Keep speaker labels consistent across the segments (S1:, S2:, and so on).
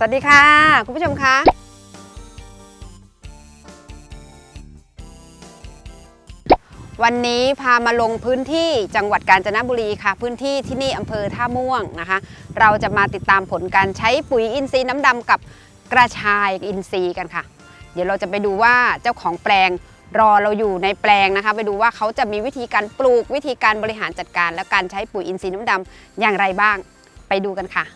S1: สวัสดีค่ะ คุณผู้ชมคะวันนี้พามาลงพื้นที่จังหวัดกาญจนบุรีค่ะ พื้นที่ที่นี่อำเภอท่าม่วงนะคะ เราจะมาติดตามผลการใช้ปุ๋ยอินทรีย์น้ำดำกับกระชายอินทรีย์กันค่ะ เดี๋ยวเราจะไปดูว่าเจ้าของแปลงรอเราอยู่ในแปลงนะคะ ไปดูว่าเขาจะมีวิธีการปลูกวิธีการบริหารจัดการ และการใช้ปุ๋ยอินทรีย์น้ำดำอย่างไรบ้าง ไปดูกันค่ะ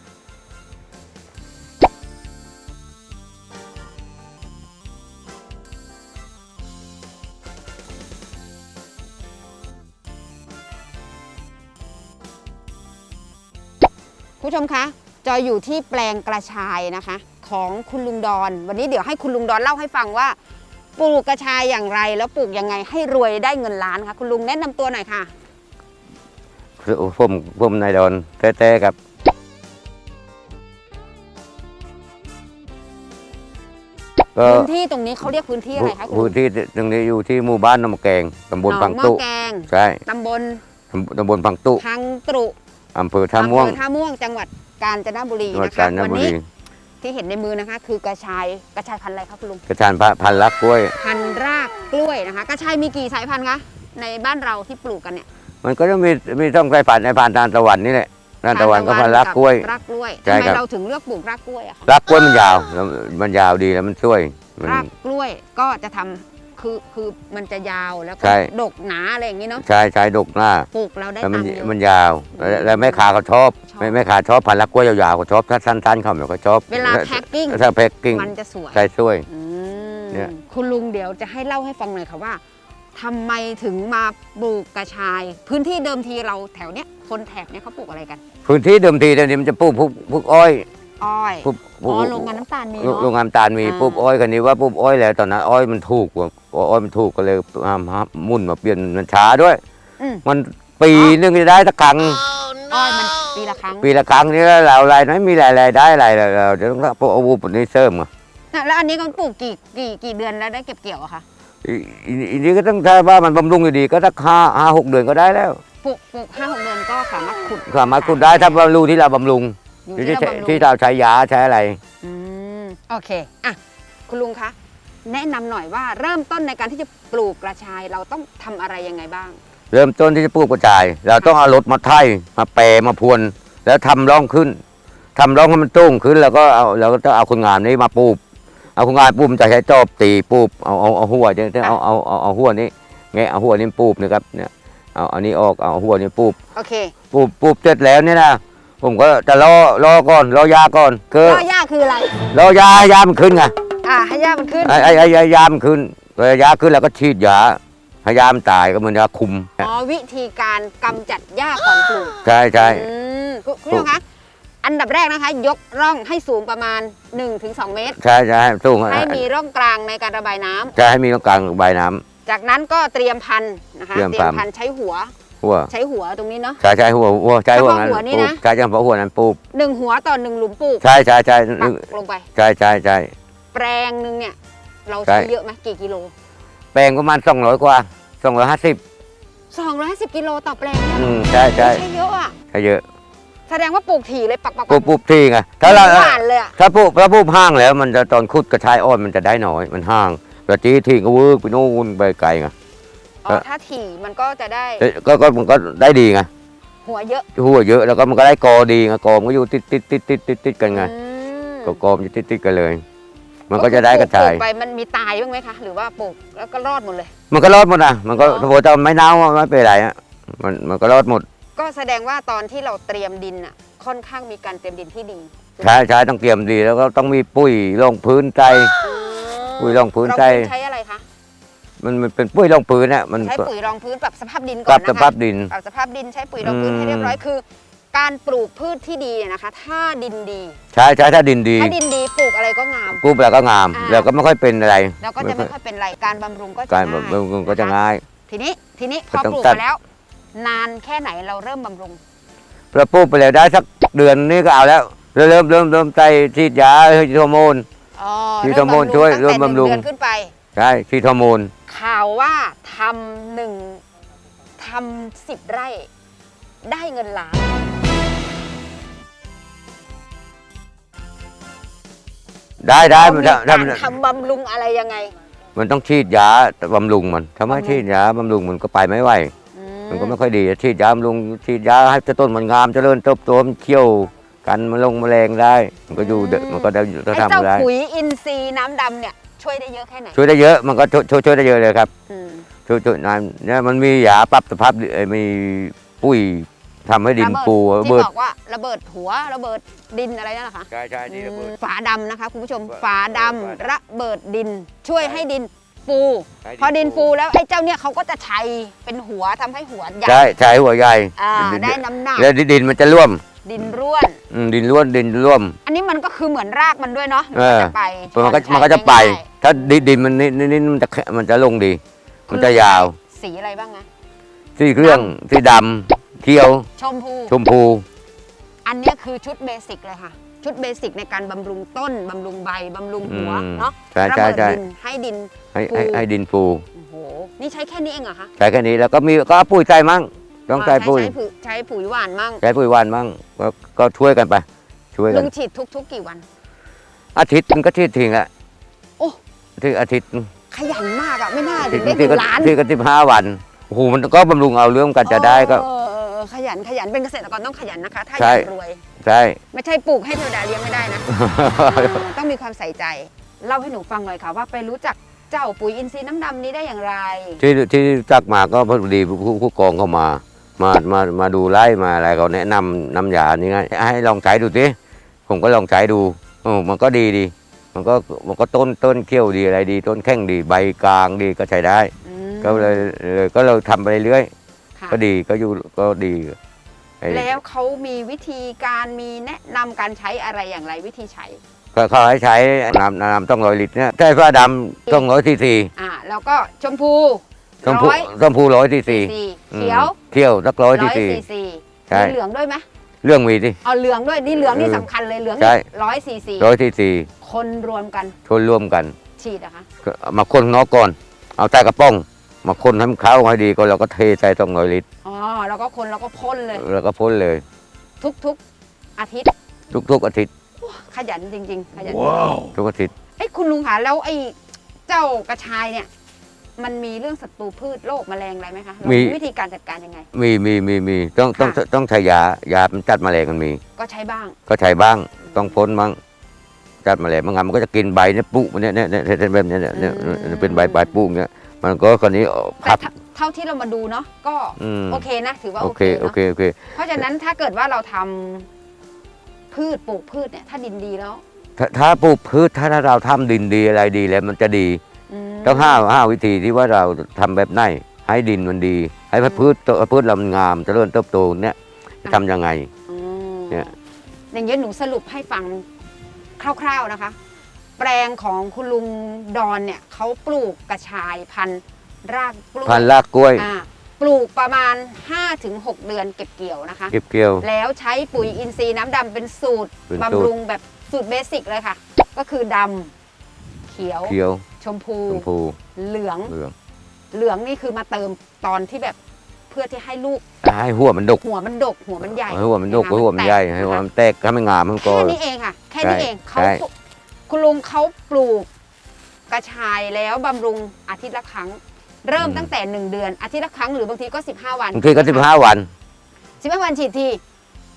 S1: ผู้ชมคะจอยอยู่ที่แปลงกระชายนะคะ ของคุณลุงดอน วันนี้เดี๋ยวให้คุณลุงดอนเล่าให้ฟังว่า ปลูกกระชายอย่างไรแล้วปลูกยังไงให้รวยได้เงินล้านคะคุณลุงแนะนำตัวหน่อยค่ะ
S2: คือผมผมนายดอนแท้ๆครับก็
S1: พื้นที่ตรงนี้เขาเรียกพื้นที่อะไรคะคุณลุ
S2: พื้น
S1: ง
S2: ที่ตรงนี้อยู่ที่หมู่บ้านน้ำแกงตำบล
S1: หน
S2: พั
S1: อง
S2: ง
S1: หม้อ
S2: ตุ
S1: แกง
S2: ใช่
S1: ตำบล
S2: ตำบลพังตุ
S1: พังตรุ
S2: อำเภอท่าม่วง
S1: อำเภอท่าม่วงจังหวัดกาญจนบุรี
S2: จังหวัด
S1: นะ
S2: กา
S1: คะ
S2: ญจน
S1: วั
S2: บุ
S1: นี้
S2: รี
S1: ที่เห็นในมือนะคะ คือกระชายกระชายพันธุ์อะไรคะคุณลุง
S2: กระชานพระพันลักกล้วย
S1: พันธุ์รากกล้วยนะคะ กระชายมีกี่สายพันธุ์คะในบ้านเราที่ปลูกกันเนี่ย
S2: มันก็จะมีมีต้องใส่ผ่านในผ่านทานตะวันนี่แหละทานตะวันก็พันลักกล้วย
S1: รากกล้วย
S2: ใช่
S1: ทำไม
S2: ครับ
S1: เราถึงเลือกปลูกรากกล้วยอะคะ
S2: ลักกล้วยมันยาวแล้วมันยาวดีแล้วมันช่วยมัน
S1: รากกล้วยก็จะทำ คือคือมันจะยาวแล้วก็
S2: ใช่
S1: ดกหนาอะไรอย่างนี้เนาะ
S2: ใช้ใช้ดกหน้า
S1: ปลูกเราได้
S2: แล้ว
S1: ตั
S2: มัน
S1: งค์เยอะ
S2: มันยาวแล้วแล้วแม่ค้าเขาชอบ
S1: ชอบ
S2: แม่แม่ค้าชอบพันลักกล้วยยาวๆเขาชอบถ้าสั้นๆเขาไม่ก็ชอบ
S1: เวลาแพ็คกิ้ง
S2: ถ้าแพ็คกิ้ง
S1: มันจะสวย
S2: ใช่ช่วย
S1: อืม
S2: เนี่ย
S1: คุณลุงเดี๋ยวจะให้เล่าให้ฟังหน่อยค่ะว่าทำไมถึงมาปลูกกระชาย พื้นที่เดิมทีเราแถวเนี้ยคนแถบเนี้ยเขาปลูกอะไรกัน
S2: พื้นที่เดิมทีเดิมทีมันจะปลูกพวกพวกอ้อย
S1: อ้อย
S2: พวกพ
S1: อ๋
S2: วก
S1: อโรงงานน้ำตาลมี
S2: โรง
S1: เนาะ
S2: โรงงานน้ำตาลมี
S1: อ่า
S2: ปุ๊บอ้อยกันนี้ว่าปุ๊บอ้อยแล้วตอนนั้นอ้อยมันถูกกว่าอ้อยมันถูกก็เลยห้ามห้ามมุ่นมาเปลี่ยนมันช้าด้วย
S1: อืม
S2: มันปีนึงจะได้สักครั้ง
S1: อ้อยมันปีละครั้ง
S2: ปีละครั้งนี่เรารายน้อยมีรายรายได้รายเราเดี๋ยวต้องพวกอาวุธนี้เสริมอะ
S1: น่ะแล้วอันนี้ก็ปลูกกี่กี่กี่เดือนแล้วได้เก็บเกี่ยวอะคะ
S2: อีอีอีนี้ก็ต้องถ้าว่ามันบำรุงดีๆก็สักห้าห้าหกเดือนก็ได้แล้ว
S1: ปลูกปลูกห้าหกเดือนก็สามารถขุด
S2: สามารถคุณได้ถ้าบำรุงที่เราบำรุง
S1: อยู่
S2: ที่
S1: ที่
S2: ที่
S1: เราบำรุง
S2: ที่เราใช้ยาใช้อะไร
S1: อืมโอเคอะคุณลุงคะแนะนำหน่อยว่าเริ่มต้นในการที่จะปลูกกระชายเราต้องทำอะไรยังไงบ้าง
S2: เริ่มต้นที่จะปลูกกระจาย เราต้องเอารถมาไถมาแปรมาพรวน แล้วทำร่องขึ้นทำร่องให้มันตุ้งขึ้น แล้วก็เอาเราก็ต้องเอาคนงานนี้มาปลูกเอาคนงานปลูกมันจะใช้จอบตีปลูกเอาเอาเอาหัวเนี่ยเอาเอาเอาเอาหัวนี้ไงเอาหัวนี้ปลูกนะครับเนี่ยเอาอันนี้ออกเอาหัวนี้ปลูก
S1: โอเค
S2: ปลูกปลูกเสร็จแล้วเนี่ยนะ ผมก็จะรอรอก่อนรอยาก่อนคือ
S1: ก็หญ้าคืออะไร
S2: รอยาให้ยามันขึ้นไง
S1: อ่าให้หญ้ามันขึ้น
S2: ไอ้ไอ้ไอ้ไอ้ยามันขึ้นพอยาขึ้นแล้วก็ฉีดยาให้ยามันตายก็เหมือนยาคุม
S1: อ๋อวิธีการกำจัดหญ้าก่อนปลูก
S2: ใช่ใช่
S1: อืมคุณคุณผู้ชมคะอันดับแรกนะคะ ยกร่องให้สูงประมาณ 1-2 เมตร
S2: ใช่ใช่สูง
S1: ให้มีร่องกลางในการระบายน้ำ
S2: ใช่ให้มีตรงกลางใบน้ำ
S1: จากนั้นก็เตรียมพันธุ์นะคะ
S2: เตรียมพันธุ์
S1: พันธุ์ใช้หัว
S2: หัว
S1: ใช้หัวตรงนี้เนาะ
S2: ใช่ใช่หัวหัวใช่หัวนั้น
S1: เฉพาะหัวนี่
S2: ปลู
S1: นะ
S2: กใช่เฉพาะหัวนั้นปลูก
S1: หนึ่งหัวต่อหนึ่งหลุมปลูก
S2: ใช่ใช่ใช่
S1: ปักลงไป
S2: ใช่ใช่ใช่
S1: แปลงหนึ่งเนี่ย เรา
S2: ใช่
S1: ใช้เยอะไหมกี่กิโล
S2: แปลงประมาณสองร้อยกว่าสองร้อยห้าสิบ
S1: 250กิโลต่อแปลงเนี่ย
S2: อืมใช่ใช่
S1: ใช้เยอะอะ
S2: ใช่เยอะ
S1: แสดงว่าปลูกถี่เลยปักปัก
S2: ปลูกปลูกที่ไงถ้าเรา
S1: หวานเลยอะ
S2: ถ้าปลูกถ้าปลูกห้างแล้ว มันจะตอนขุดกระชายอ่อนมันจะได้น้อยมันห้างแต่จีที่ก็เวิร์กไปโน่นไปไกลไง
S1: อ๋อถ้าถี่มันก็จะได้
S2: เอ้ยก็ก็มันก็ได้ดีไง
S1: หัวเยอะ
S2: หัวเยอะแล้วก็มันก็ได้กอดีไงกอมันก็อยู่ติดติดติดติดติดติดกันไง
S1: อืม
S2: ก็กอมันจะติดติดกันเลย มันก็จะได้กระจาย
S1: ปลูไปมันมีตายบ้างไหมคะ หรือว่าปลูกแล้วก็รอดหมดเลย
S2: มันก็รอดหมดนะมันก็
S1: อ๋อ
S2: ถ้าจะไม่เน่าไม่เป็นไรอะมันมันก็รอดหมด
S1: ก็แสดงว่าตอนที่เราเตรียมดินอะ ค่อนข้างมีการเตรียมดินที่ดี
S2: ใช้ใช้ต้องเตรียมดีแล้วก็ต้องมีปุ้ยรองพื้นใจ ปุ๋ยรองพื้น
S1: ร
S2: ใช้
S1: ใช้อะไรคะ
S2: มันมันเป็นปุ้ยรองพื้นอะมัน
S1: ใช้ปุ๋ยรองพื้นปรับสภาพดิน
S2: ป
S1: ก่อ
S2: รั
S1: น
S2: บ
S1: นะคะ
S2: สภาพดิน
S1: ปรับสภาพดินใช้ปุ๋ยรองพื้น
S2: อืม
S1: ให้เรียบร้อยคือ การปลูกพืชที่ดีเนี่ยนะคะ ถ้าดินดี
S2: ใช้ใช้ถ้าดินดี
S1: ถ้าดินดีปลูกอะไรก็งาม
S2: ปุ๊บแล้วก็งาม
S1: อ่า
S2: แล้วก็ไม่ค่อยเป็นอะไร
S1: แล้วก็จะไม่ค่อยเป็นไรการบำรุงก็จะ
S2: การ
S1: ง่าย
S2: มันก็จะง่าย
S1: ทีนี้ทีนี้พอ
S2: ก็ต้อง
S1: ปลูก
S2: ตัด
S1: มาแล้ว นานแค่ไหนเราเริ่มบำรุง
S2: พอปุ๊บไปแล้วได้สักเดือนนี้ก็เอาแล้วเริ่มเริ่มเริ่มเริ่มใจฉีดยาให้ฮอร์โมน
S1: อ๋อ
S2: ที่
S1: เริ่ม
S2: ฮอร์โมน
S1: บำรุง
S2: ช่วย
S1: ตั้ง
S2: เริ่ม
S1: แต่หนึ่ง
S2: บำรุง
S1: เดือนขึ้นไป
S2: ใช่ฉีดฮอร์โมน
S1: ข่าวว่าทำหนึ่งทำสิบไร่ ได้เงินล้าน
S2: ได้ได้
S1: เรา
S2: มัน
S1: มี
S2: ถ้า
S1: การทำบำรุงอะไรยังไง
S2: มันต้องฉีดยาบำรุงมันถ้าไม่
S1: บำรุง
S2: ฉีดยาบำรุงมันก็ไปไม่ไหว
S1: อื
S2: มันก็ไม่ค่อยดีฉีดยาบำรุงฉีดยาให้ต้นมันงามเจริญเติบโตมันเขี้ยวกันมันลงแมลงได้ มันก็อยู่เดมันก็ได้จะ
S1: ไอ้เจ้า
S2: ทำได้
S1: ปุ๋ยอินทรีย์น้ำดำเนี่ย ช่วยได้เยอะแค่ไหน
S2: ช่วยได้เยอะมันก็ช่วยช่วยช่วยได้เยอะเลยครับ
S1: อืม
S2: ช่วยช่วยนานเนี่ยมันมียาปรับสภาพดิเอ่อมีปุ้ยทำให้ดิน
S1: ระเบิด
S2: ปู
S1: ที่
S2: เบิด
S1: บอกว่าระเบิดหัวระเบิดดินอะไรนั่นแหละคะ
S2: ใช่ใช่นี่ระเบิด
S1: ฝาดำนะคะคุณผู้ชม
S2: ฝา
S1: ฝาดำ
S2: ฝาดำ
S1: ระเบิดดิน ช่วย
S2: ใช่
S1: ให้ดินฟู
S2: ให้ดิน
S1: พอดิน
S2: ฟู
S1: ฟูแล้วไอ้เจ้าเนี่ยเขาก็จะชัยเป็นหัวทำให้หัวใหญ่
S2: ใช่ใช่หัวใหญ่
S1: อ่า
S2: ดิน
S1: ได้น้ำหนัก
S2: แล้วดินมันจะร่วม
S1: ดินร่วน
S2: อืมดินร่วนดินร่วม
S1: อันนี้มันก็คือเหมือนรากมันด้วยเนาะ
S2: เออ
S1: มันจะไป
S2: มันก็
S1: ใช้
S2: มันก็จะไป
S1: ง่าย
S2: ถ้าดินดินมันนี่นี่นี่มันจะแข็งมันจะลงดี
S1: ๆ
S2: มันจะยาว
S1: สีอะไรบ้างนะ
S2: สีเครื่องสีดำเขียว
S1: ชมพู
S2: ชมพู
S1: อันเนี้ยคือชุดเบสิกเลยค่ะ ชุดเบสิกในการบำรุงต้นบำรุงใบบำรุงหัว
S2: อืม
S1: เนาะ
S2: ใช่
S1: ระ
S2: ใช่
S1: เบิด
S2: ใช่
S1: ดินให้ดิน
S2: ให้
S1: ฟู
S2: ให้ให้ดินฟู
S1: โอ้โหนี่ใช้แค่นี้เองเหรอคะ
S2: ใช้แค่นี้แล้วก็มีก็เอาปุ๋ยใส่มั่งต้องใส่าปุ๋ย
S1: ใช้ปุ๋ยใช้ปุ๋ยหวานมั่ง
S2: ใช้ปุ๋ยหวานมั่งก็ก็ช่วยกันไป ช่วยกั
S1: ลุ
S2: น
S1: งฉีดทุกๆ กี่วัน
S2: อาทิตย์มันก็ทีทิ้งอะ
S1: โอ้
S2: ที่อาทิตย์
S1: ขยันมากอะไม่น่าถึ
S2: ที่
S1: งได้
S2: ที่
S1: ถึ
S2: ก็
S1: งล้าน
S2: ที่ก็สิบห้าวันโอ้โหมันก็บำรุงเอาเรื่องกันจะได้ก็
S1: เออเออเออขยันขยันเป็นเกษตรกรต้องขยันนะคะ ถ้าอ
S2: ใช่
S1: ยากรวย
S2: ใช่
S1: ไม่ใช่ปลูกให้เทวดาเลี้ยงไม่ได้นะเออต้องมีความใส่ใจเล่าให้หนูฟังหน่อยค่ะว่าไปรู้จักเจ้าปุ๋ยอินทรีย์น้ำดำนี้ได้อย่างไร
S2: ที่ที่จักมาก็พอดีผู้ผู้กองเข้ามามามามาดูไล่มาอะไรเขาแนะนำน้ำยานี้ไงให้ลองใช้ดูสิผมก็ลองใช้ดูโอ้มันก็ดีดี มันก็มันก็ต้นต้นเขี้ยวดีอะไรดี ต้นแข้งดีใบกลางดีก็ใช้ได้
S1: อืม
S2: ก็เลยเลยก็เราทำไปเรื่อย
S1: ค่ะ
S2: ก็ดีก็อยู่ก็ดีไอ้
S1: แล้วเขามีวิธีการมีแนะนำการใช้อะไรอย่างไรวิธีใช้
S2: ก็เขาให้ใช้น้ำน้ำต้องร้อยลิตรเนี่ยใช้ฟ้าดำต้องร้อยทีซี
S1: อ่าแล้วก็ชมพู
S2: ต้องพู
S1: ร้อย
S2: ต้องพูร้อยทีซี
S1: ซีเขียว
S2: เที่ยวสักร้อยที
S1: ร้อย
S2: ซี
S1: ซีซี
S2: ใช่
S1: มีเหลืองด้วยไหม
S2: เรื่องมีสิ
S1: เอาเหลืองด้วยนี่เหลืองนี่
S2: เออ
S1: สำคัญเลยเหลือง
S2: ใช่
S1: ร้อยซีซี
S2: ร้อยทีซี
S1: คนรวมกัน
S2: ชนร่วมกัน
S1: ฉีดนะคะ
S2: ก็เอามาคนนอกก่อน เอาใส่กระป๋อง มาคนให้มันเข้าให้ดีก็เราก็เทใส่ต้องร้อยลิตร
S1: อ๋อแล้วก็คนแล้วก็พ่นเลย
S2: แล้วก็พ่นเลย
S1: ทุกๆอาทิตย์
S2: ทุกๆอาทิตย์
S1: ขยันจริง ๆ ขยัน
S2: ทุกอาทิตย์
S1: ไอ้ยคุณลุงคะแล้วไอ้เจ้ากระชายเนี่ย มันมีเรื่องศัตรูพืชโรคแมลงอะไรไหมคะเรามี วิธีการจัดการยังไง
S2: มีมีมีมีต้องต้อง
S1: ค่ะ
S2: ต้องใช้ยายามันจัดแมลงมันมี
S1: ก็ใช้บ้าง
S2: ก็ใช้บ้างต้องพ่นบ้างจัดแมลงบางงานมันก็จะกินใบเนี่ยปุมันเนี่ยเนี่ยเนี่ยเนี่ยแบบเนี้ยเนี่ยเนี่ยเนี่ยเป็นใบใบปุเนี่ยมันก็คนนี้
S1: แต่
S2: พับ
S1: ถ้าเท่าที่เรามาดูเนาะก็
S2: อืม
S1: โอเคนะถือว่า
S2: โอ
S1: โอ
S2: เค
S1: เค
S2: โอ
S1: เนาะ
S2: เคโอเค
S1: เพราะฉะนั้นถ้าเกิดว่าเราทำพืชปลูกพืชเนี่ยถ้าดินดีแล้ว
S2: ถ้าถ้าปลูกพืชถ้าเราทำดินดีอะไรดีแล้วมันจะดี
S1: ม
S2: ต้องห้าห้าวิธีที่ว่าเราทำแบบไหนให้ดินมันดี ให้พืชตัวพืชเรามันงามเจริญเติบโตเนี่ยจะทำยังไง
S1: อืม
S2: เนี่ย
S1: อย่างเงี้ยหนูสรุปให้ฟังคร่าวๆนะคะ แปลงของคุณลุงดอนเนี่ยเขาปลูกกระชายพันธุ์รากกล้วย
S2: พันธุ์รากกล้วย
S1: อ่าปลูกประมาณ 5-6 เดือนเก็บเกี่ยวนะคะ
S2: เก็บเกี่ยว
S1: แล้วใช้ปุ๋ยอินทรีย์น้ำดำเป็นสูตร
S2: เป็นสูตร
S1: บำรุงแบบสูตรเบสิกเลยค่ะ ก็คือดำเขียว
S2: เขียว
S1: ชมพู
S2: ชมพู
S1: เหลือง
S2: เหลือง
S1: เหลืองนี่คือมาเติมตอนที่แบบเพื่อที่ให้ลูก
S2: ให้หัวมันดก
S1: หัวมันดก หัวมันใหญ่
S2: ให้หัวมันดกะให้
S1: คะ
S2: หัวมันใหญ่
S1: แตก
S2: ให้หัว
S1: นะคะ
S2: มันแตกให้มันงามมันก็
S1: แค่นี้เองค่ะ แค่นี้
S2: ใช่
S1: เองเขา
S2: ใช่
S1: คุณลุงเขาปลูกกระชายแล้วบำรุงอาทิตย์ละครั้ง เริ่มตั้งแต่หนึ่งเดือน อาทิตย์ละครั้งหรือบางทีก็ 15 วัน
S2: บางทีก็สิบห้าวัน
S1: สิบห้าวันฉีดที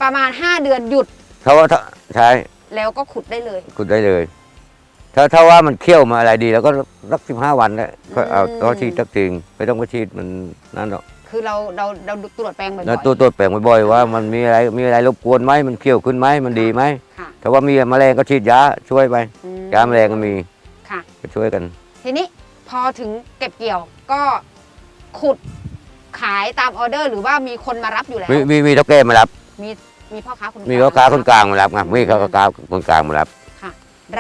S1: ประมาณ 5 เดือนหยุด
S2: ถ้าว่าถ้าใช้
S1: แล้วก็ขุดได้เลย
S2: คุณได้เลย ถ้าถ้าว่ามันเคี่ยวมาอะไรดี แล้วก็รักสิบห้าวันแล้วก็เอา
S1: อืม
S2: ก็ฉีดสักทีไม่ต้องไปฉีดมันนั่นหรอก
S1: คือเราเราเราตรวจแปลงบ่อย
S2: แล้วตัวตัวแปลงบ่อยๆว่ามันมีอะไรมีอะไรรบกวนไหมมันเคี่ยวขึ้นไหมมันดีไหม
S1: ๆค่ะ
S2: ถ้าว่ามีแมลงก็ฉีดยาช่วยไป
S1: อืม
S2: ยาแมลงก็มี
S1: ค่ะ
S2: ก็ช่วยกัน
S1: ทีนี้พอถึงเก็บเกี่ยวก็ขุดขายตามออเดอร์ หรือว่ามีคนมารับอยู่แล้ว
S2: มีมีมีเท่าแก่มารับ
S1: มีมีพ่อค้าคน
S2: มีพ่อค้าคนกลางมารับไงมีพ่อค้าคนกลางมารับ
S1: ค่ะ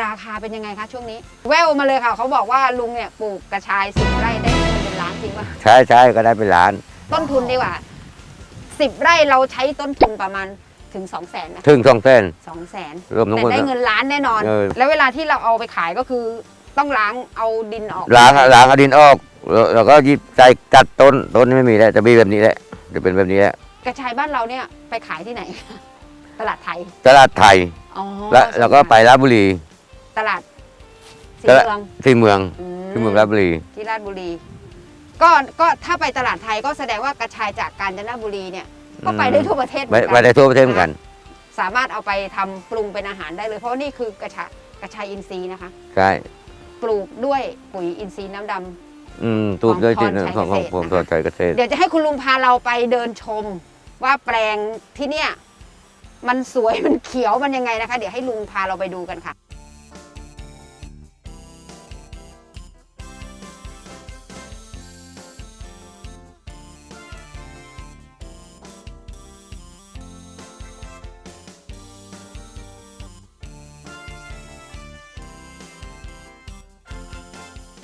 S1: ราคาเป็นยังไงคะช่วงนี้ แววมาเลยค่ะ เขาบอกว่าลุงเนี่ยปลูกกระชายสิบไร่ได้เงินเป็นล้านจริงป่ะ
S2: ใช่ใช่ก็ได้เป็นล้าน
S1: ต้นทุนดีกว่าสิบไร่เราใช้ต้นทุนประมาณถึงสองแสนนะ
S2: ถึงสองเส้น
S1: สองแสน
S2: รวมทั้ง
S1: แต่
S2: หมด
S1: ได้เงินล้านแน่นอน
S2: เออ
S1: แล้วเวลาที่เราเอาไปขายก็คือต้องล้างเอาดินออก
S2: ล้างล้างเอาดินออกแล้วแล้วก็หยิบใจจัดต้นต้นไม่มีแล้วจะมีแบบนี้แหละจะเป็นแบบนี้แหละ
S1: กระชายบ้านเราเนี่ยไปขายที่ไหน ตลาดไทย
S2: ตลาดไทย
S1: อ๋อ
S2: แล้วแล้วก็ไปราชบุรี
S1: ตลาดสีเมือง
S2: ที่เมือง
S1: อืม
S2: ที่เมืองราชบุรี
S1: ที่ราชบุรี ก็ก็ถ้าไปตลาดไทยก็แสดงว่ากระชายจากกาญจนบุรีเนี่ย ก็ไปได้ทั่วประเทศเห
S2: ไป
S1: มือน
S2: ไป
S1: กัน
S2: ได้ทั่วประเทศเหมือนกัน
S1: สามารถเอาไปทำปรุงเป็นอาหารได้เลย เพราะว่านี่คือกระชายกระชายอินทรีย์นะคะ
S2: ใช่
S1: ปลูกด้วยปุ๋ยอินทรีย์น้ำดำ
S2: อืมตูบด้วยที่
S1: ของพรชัย
S2: ของของ
S1: เกษตร
S2: ผม
S1: นะคะ
S2: ตัวใจเกษตร
S1: เดี๋ยวจะให้คุณลุงพาเราไปเดินชม ว่าแปลงที่เนี่ย มันสวยมันเขียวมันยังไงนะคะ เดี๋ยวให้ลุงพาเราไปดูกันค่ะ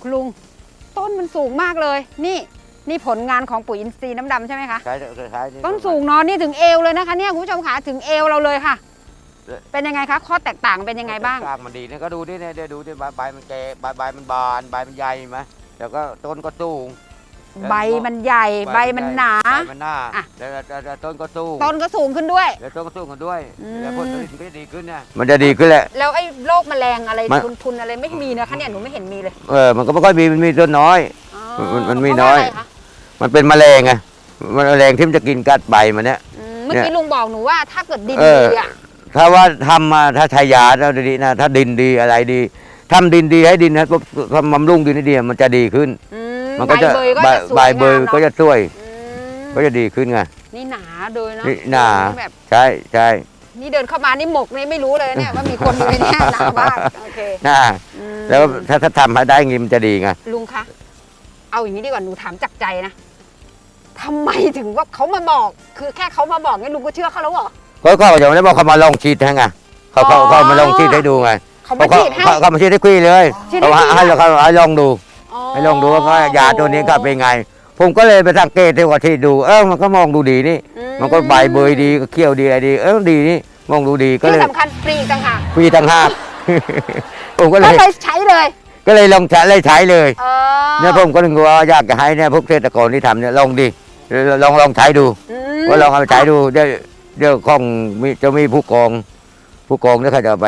S1: คุณลุง ต้นมันสูงมากเลย นี่นี่ผลงานของปุ๋ยอินทรีย์น้ำดำใช่ไหมคะ
S2: ใช่ใช่
S1: ต้นสูงเนอนนี่ถึงเอวเลยนะคะเนี่ยคุณผู้ชมขาถึงเอวเราเลยค่ะ เป็นยังไงคะข้อแตกต่างเป็นยังไงบ้าง
S2: รากมันดีเนี่ยก็ดูดิเนี่ยเดี๋ยวดูดิใบใบมันแก่ใบใบมันบานใบมันใหญ่ไหมแล้วก็ต้นก็สูง
S1: ใบมันใหญ่ใบมันหนา
S2: ใบมันหนา
S1: อะ
S2: แล้วแล้วแล้วต้นก็สูง
S1: ต้นก็สูงขึ้นด้วย
S2: แล้วต้นก็สูงกันด้วย
S1: อืม
S2: แล้วผลผลิตมันก็จะดีขึ้นเนี่ยมันจะดีขึ้นแหละ
S1: แล้วไอ้โรคแมลงอะไร
S2: มัน
S1: ทุนๆอะไรไม่มีนะคะเนี่ยหนูไม่เห็นมีเลย
S2: เออมันก็ไม่ค่อยมีมันมีต้นน้อย
S1: อ๋อ
S2: มันมันมี
S1: เพราะ
S2: น้อย
S1: ว่าะไรคะ
S2: มันเป็นแมลงไงมันแมลงที่มันจะกินกัดใบมันเนี่ย
S1: อืมเมื่อ
S2: เนี่
S1: กี้
S2: ย
S1: ลุงบอกหนูว่าถ้าเกิดดิน
S2: เออ
S1: ดีอะ
S2: ถ้าว่าทำมาถ้าใช้ยาแล้วดีนะถ้าดินดีอะไรดีทำดินดีให้ดินนะปุ๊บทำบำรุงดินให้ดีมันจะดีขึ้น
S1: อื
S2: มันก็จะ
S1: ใบเบยก็
S2: ใบ
S1: จะสวย
S2: ใบเบย
S1: งาม
S2: ก็
S1: เนาะ
S2: จะสวย
S1: อืม
S2: ก็จะดีขึ้นไง
S1: นี่หนาโดยเนาะ
S2: นี่หนา
S1: แบบ
S2: ใช่ใช่
S1: นี่เดินเข้ามานี่หมกนี่ไม่รู้เลยเนี่ยว่ามีคนอยู่ในเนี้หนามากโอเค
S2: น่า
S1: อืม
S2: แล้วถ้าถ้าทำให้ได้อย่างงี้มันจะดีไง
S1: ลุงคะเอาอย่างนี้ดีกว่าหนูถามจากใจนะทำไมถึงว่าเขามาบอก คือแค่เขามาบอกเนี่ยลุงก็เชื่อเขาแล้วเหรอ
S2: ก็ก็อย่างนี้บอกเขามาลองฉีดให้ไงเขาเขา
S1: อ๋อ
S2: เขามาลองฉีดให้ดูไง
S1: เขามาฉีดให้
S2: เขาเขามาฉีดให้คุยเลย
S1: ฉีดให้
S2: เขา
S1: คุย
S2: ให้เขาให้ลองดู ให้ลองดูว่าเขายาตัวนี้ก็เป็นไง ผมก็เลยไปสังเกตที่ว่าที่ดู เออมันก็มองดูดีนี่
S1: อื
S2: มันก็ใบเบยดีก็เขี้ยวดีอะไรดี เออดีนี่มองดูดีก็เล
S1: ที่
S2: ย
S1: สำคัญฟรีอีกต่างหาก
S2: ฟรีต่างหาก ผมก็เล
S1: ก็
S2: ย
S1: เลยใช้เลย
S2: ก็เลยลองใช้เลยใช้เลย
S1: เออ
S2: เนี่ยผมก็ถึงว่าอยากจะให้เนี่ยพวกเกษตรกรที่ทำเนี่ยลองดิลองลองใช้ดู
S1: อืม
S2: ก็ลองเอาไปใช้ดูเดี๋ยวเดี๋ยวของมีจะมีผู้กอง ผู้กองเนี่ยเขาจะเอาไป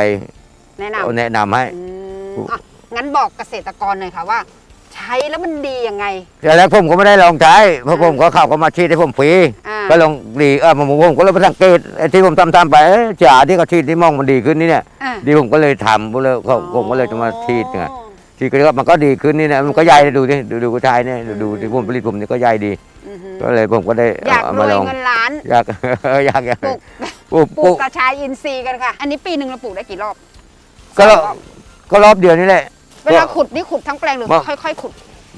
S1: แนะน
S2: แนะนำให้ำ
S1: อืมอะงั้นบอกเกษตรกรหน่อยค่ะว่าใช้แล้วมันดียังไง
S2: แต่แล้วผมก็ไม่ได้ลองใช้เพราะผมก็เข้าก็มาฉีดให้ผมฟรี
S1: อ่า
S2: ก็ลองดีเออผมผมก็เลยไปสังเกตไอ้ที่ผมทำทำไปเอ้ยจ่าที่เขาฉีดที่มองมันดีขึ้นนี่เนี่ย
S1: อะ
S2: ดีผมก็เลยทำก็เลยเขาผมก็เลยจะมาฉีดไงฉีดก็เลยว่ามันก็ดีขึ้นนี่นะมันก็ใหญ่ดูดิดูดูกระชายเนี่ยดูดูที่ผมผลิตผมนี่ก็ใหญ่ดี
S1: อือหือ
S2: ก็เลยผมก็ได้
S1: อยาก
S2: เอา
S1: ร
S2: มา
S1: วย
S2: ลอง
S1: เงินล้าน
S2: อยาก อยากอยาก
S1: ปลูก
S2: ปลูก
S1: ป
S2: ป
S1: ลู
S2: ลู
S1: ก
S2: ก
S1: กระชายอินทรีย์กันค่ะ อันนี้ปีหนึ่งเราปลูกได้กี่รอบ
S2: ก็รอบ
S1: สอง
S2: ก็รอบเดียวนี่แหละ
S1: เวลาขุดนี่ขุดทั้งแปลงหรือ
S2: ว่า
S1: ค่อยๆขุด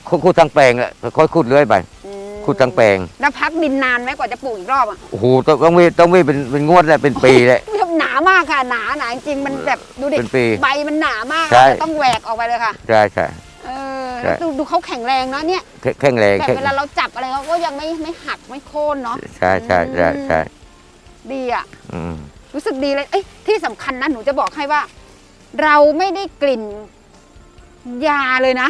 S2: ขุดขุดทั้งแปลงแหละค่อยๆขุดเรื่อยไป
S1: อืม
S2: ขุดทั้งแปลง
S1: แล้วพักดินนานไหมกว่าจะปลูกอีกรอบอะ
S2: โอ้โหต้องต้องมีต้องมีเป็นเป็นงวดแหละเป็นปีแหละ
S1: หนามากค่ะหนาหนาจริงๆมันแบบดูดิ
S2: เป็นปี
S1: ใบมันหนามาก
S2: ใช่
S1: จะต้องแหวกออกไปเลยค่ะ
S2: ใช่ใช่
S1: เออ
S2: ใช่
S1: แล้วดูดูเขาแข็งแรงเนาะเนี่ย
S2: แข็งแข็งแรง
S1: แบบ
S2: แข็ง
S1: เวลาเราจับอะไรเขาก็ยังไม่ไม่หักไม่โค่นเนาะ
S2: ใช่ใช่ใช่ใช่
S1: ดีอะ
S2: อืม
S1: รู้สึกดีเลย เอ้ยที่สำคัญนะหนูจะบอกให้ว่า เราไม่ได้กลิ่น ยาเลยนะ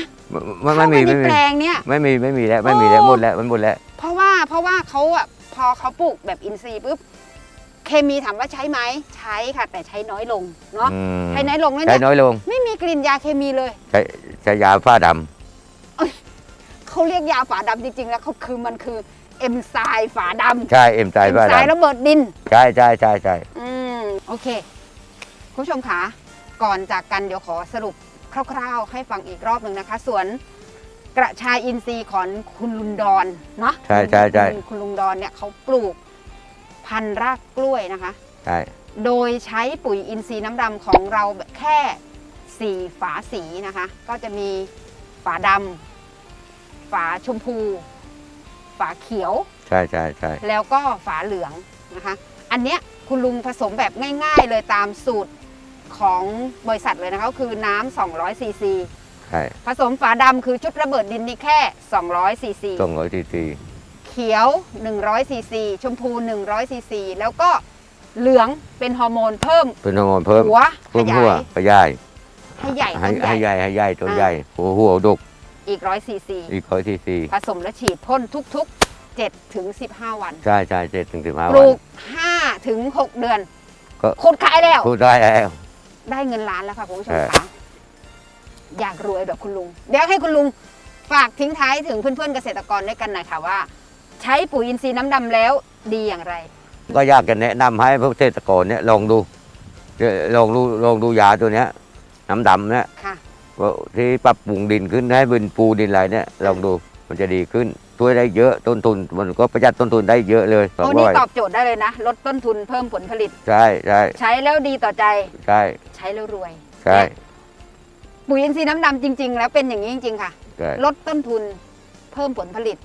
S2: ไม่ไม่
S1: เข้า
S2: ไม่มี
S1: ไปใน
S2: ไม่มี
S1: แปลงเนี่ย
S2: ไม่มีไม่มีแล้วไม่มีแล้ว
S1: โอ้
S2: หมดแล้วมันหมดแล้ว
S1: เพราะว่าเพราะว่าเขาอะพอเขาปลูกแบบอินทรีย์ปุ๊บเคมีถามว่าใช้ไหมใช้ค่ะ แต่ใช้น้อยลงเนาะ
S2: อืม
S1: ใช้น้อยลงนั่น
S2: ใช้
S1: เนี่ย
S2: น้อยลง
S1: ไม่มีกลิ่นยาเคมีเลย
S2: ใช้ใช้ยาฝ้าดำ
S1: เขาเรียกยาฝาดำจริงๆ แล้วเขาคือมันคือเอนไซม์ฝาดำ
S2: ใช่เอ็มไซ
S1: เอน
S2: ฝ้า
S1: ไซม์
S2: ดำ
S1: ระเบิดดิน
S2: ใช่ใช่ใช่ใช่
S1: อืม โอเค คุณผู้ชมคะก่อนจากกันเดี๋ยวขอสรุป คร่าวๆ ให้ฟังอีกรอบหนึ่งนะคะส่วนกระชายอินทรีย์ของคุณลุงดอนเนาะ
S2: ใช่ใช่ใช่
S1: คุณคุณลุงดอนเนี่ยเขาปลูกพันธุ์รากกล้วยนะคะ
S2: ใช่
S1: โดยใช้ปุ๋ยอินทรีย์น้ำดำของเราแบบแค่สี่ฝาสีนะคะ ก็จะมีฝาดำฝาชมพู ฝาเขียว
S2: ใช่ใช่ใช่
S1: แล้วก็ฝาเหลืองนะคะ อันเนี้ยคุณลุงผสมแบบง่าย ๆ เลยตามสูตร ของบริษัทเลยนะคะก็คือน้ำ200ซีซี
S2: ใช่
S1: ผสมฝาดำคือชุดระเบิดดินนี่แค่200ซีซี
S2: สองร้อยทีที
S1: เขียว 100ซีซีชมพู 100ซีซีแล้วก็เหลืองเป็นฮอร์โมนเพิ่ม
S2: เป็นฮอร์โมนเพิ่ม
S1: หัวข
S2: เพิ่ม
S1: ยา
S2: หัวยขยาย
S1: ให้ใหญ่
S2: ให้
S1: ต้นให
S2: ให้
S1: ญ่
S2: ใหญ่ให้ใหญ่ต้น
S1: อ่า
S2: ใหญ่หัวหัวดก
S1: อีกร้อยซีซี
S2: อีกร้อยทีที
S1: ผสมและฉีดพ่นทุกๆ7ถึง15 วัน
S2: ใช่ใช่เจ็ดถึงสิบห้า
S1: ป
S2: วั
S1: ลู
S2: น
S1: ก5ถึง6เดือน
S2: ก็
S1: ขุดขายแล้ว
S2: พูดได้แล้ว
S1: ได้เงินล้านแล้วค่ะคุณผู้ชม
S2: เออ
S1: คะอยากรวยแบบคุณลุง เดี๋ยวให้คุณลุงฝากทิ้งท้ายถึงเพื่อนๆเกษตรกรด้วยกันหน่อยค่ะว่า ใช้ปุ๋ยอินทรีย์น้ำดำแล้วดีอย่างไร
S2: ก็อยากจะแนะนำให้พวกเกษตรกรเนี่ยลองดูเดี๋ยวลองดูลองดูยาตัวเนี้ย น้ำดำเนี่ย
S1: ค่ะ
S2: ว่าที่ปรับปรุงดินขึ้นให้เป็นปูดินอะไรเนี่ยลองดูมันจะดีขึ้น ช่วยได้เยอะต้นทุนมันก็ประหยัดต้นทุนได้เยอะเลย
S1: โอ้นี่ตอบโจทย์ได้เลยนะ ลดต้นทุนเพิ่มผลผลิต
S2: ใช่ใช่
S1: ใช้แล้วดีต่อใจ
S2: ใช่
S1: ใช้แล้วรวย
S2: ใช่
S1: และปุ๋ยอินทรีย์น้ำดำจริง ๆ แล้วเป็นอย่างนี้จริง ๆ ค่ะ
S2: ใช่
S1: ลดต้นทุนเพิ่มผลผลิต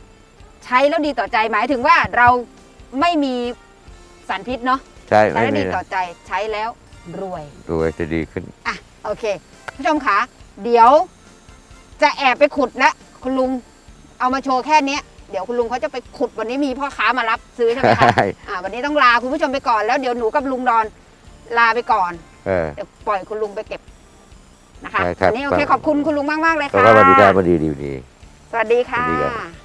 S1: ใช้แล้วดีต่อใจหมายถึงว่าเราไม่มีสารพิษเนาะ
S2: ใช่
S1: ใช้
S2: ไม่
S1: แล้ว
S2: มี
S1: ดีต่อใจใช้แล้วรวย
S2: รวยจะดีขึ้น
S1: อะโอเคผู้ชมคะเดี๋ยวจะแอบไปขุดแล้วคุณลุง เอามาโชว์แค่เนี้ยเดี๋ยวคุณลุงเขาจะไปขุดวันนี้มีพ่อค้ามารับซื้อใช่ไหมคะ
S2: ใช่
S1: อ่าวันนี้ต้องลาคุณผู้ชมไปก่อนแล้วเดี๋ยวหนูกับลุงดอนลาไปก่อน
S2: เออ
S1: เดี๋ยวปล่อยคุณลุงไปเก็บนะคะ
S2: ได้ครับ
S1: วันนี้โอเคขอบคุณคุณลุงมากๆเลย
S2: แล้ว
S1: ค่ะ
S2: ก็สวัสดีครับสวัสดีดีดี
S1: สวัสดีค่ะ
S2: สวัสดีครับ